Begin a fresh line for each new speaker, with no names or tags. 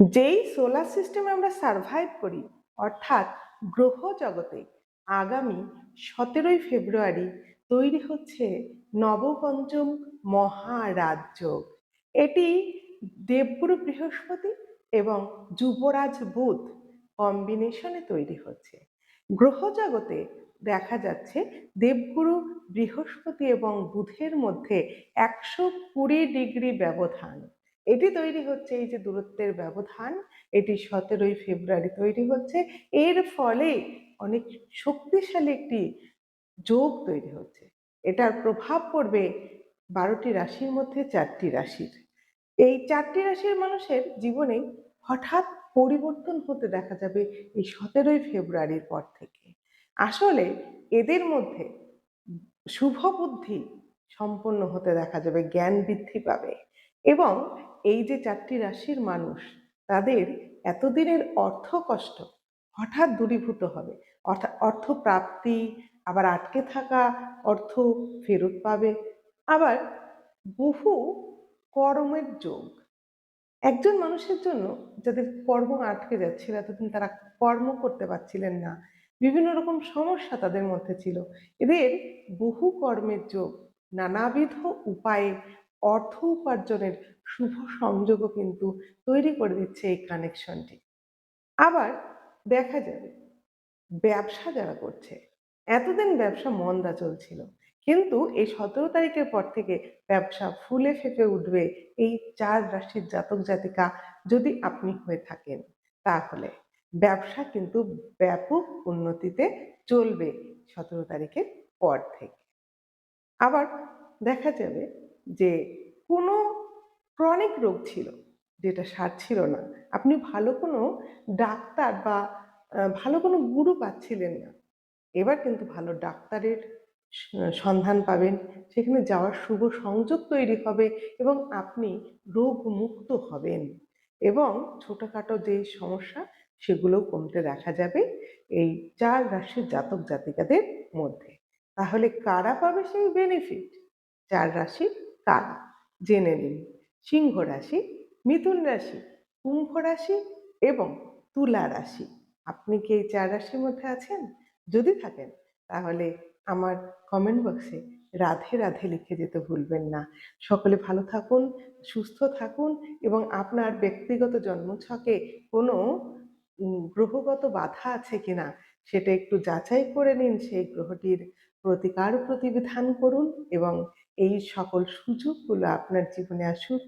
যেই সোলার সিস্টেমে আমরা সার্ভাইভ করি, অর্থাৎ গ্রহ জগতে, আগামী সতেরোই ফেব্রুয়ারি তৈরি হচ্ছে নবপঞ্চম মহারাজ্য। এটি দেবগুরু বৃহস্পতি এবং যুবরাজ বুধ কম্বিনেশনে তৈরি হচ্ছে। গ্রহ জগতে দেখা যাচ্ছে দেবগুরু বৃহস্পতি এবং বুধের মধ্যে একশো কুড়ি ডিগ্রি ব্যবধান। এটি তৈরি হচ্ছে এই যে দূরত্বের ব্যবধান, এটি সতেরোই ফেব্রুয়ারি তৈরি হচ্ছে। এর ফলে অনেক শক্তিশালী একটি যোগ তৈরি হচ্ছে। এটার প্রভাব পড়বে বারোটি রাশির মধ্যে চারটি রাশির। এই চারটি রাশির মানুষের জীবনে হঠাৎ পরিবর্তন হতে দেখা যাবে এই সতেরোই ফেব্রুয়ারির পর থেকে। আসলে এদের মধ্যে শুভ বুদ্ধি সম্পন্ন হতে দেখা যাবে, জ্ঞান বৃদ্ধি পাবে। এবং এই যে চারটি রাশির মানুষ, তাদের এতদিনের অর্থ কষ্ট হঠাৎ দূরীভূত হবে। অর্থাৎ অর্থ প্রাপ্তি আবার আটকে থাকা অর্থ ফেরত পাবে। আবার বহু কর্মের যোগ। একজন মানুষের জন্য যাদের কর্ম আটকে যাচ্ছিল, এতদিন তারা কর্ম করতে পারছিলেন না। বিভিন্ন রকম সমস্যা তাদের মধ্যে ছিল। এদের বহু কর্মের যোগ নানাবিধ উপায়ে অর্থ উপার্জনের শুভ সংযোগও কিন্তু তৈরি করে দিচ্ছে এই কানেকশনটি আবার দেখা যাবে, ব্যবসা যারা করছে, এতদিন ব্যবসা মন্দা চলছিল, কিন্তু এই সতেরো তারিখের পর থেকে ব্যবসা ফুলে ফেপে উঠবে এই চার রাশির জাতক জাতিকা যদি আপনি হয়ে থাকেন। তাহলে ব্যবসা কিন্তু ব্যাপক উন্নতিতে চলবে সতেরো তারিখের পর থেকে। আবার দেখা যাবে যে কোনো ক্রনিক রোগ ছিল, যেটা সারছিল না। আপনি ভালো কোনো ডাক্তার বা ভালো কোনো গুরু পাচ্ছিলেন না। এবার কিন্তু ভালো ডাক্তারের সন্ধান পাবেন। সেখানে যাওয়ার শুভ সংযোগ তৈরি হবে এবং আপনি রোগ মুক্ত হবেন। এবং ছোটোখাটো যে সমস্যা সেগুলো কমতে দেখা যাবে এই চার রাশির জাতক জাতিকাদের মধ্যে। তাহলে কারা পাবে সেই বেনিফিট চার রাশি কারা জেনে নিন, সিংহ রাশি, মিথুন রাশি, কুম্ভ রাশি এবং তুলা রাশি। আপনি কি এই চার রাশির মধ্যে আছেন? যদি থাকেন, তাহলে আমার কমেন্ট বক্সে রাধে রাধে লিখে যেতে ভুলবেন না। সকলে ভালো থাকুন, সুস্থ থাকুন এবং আপনার ব্যক্তিগত জন্মছকে কোনো গ্রহগত বাধা আছে কিনা, সেটা একটু যাচাই করে নিন সেই গ্রহটির প্রতিকার প্রতিবিধান করুন এবং এই সকল সুযোগগুলো আপনার জীবনে আসুক।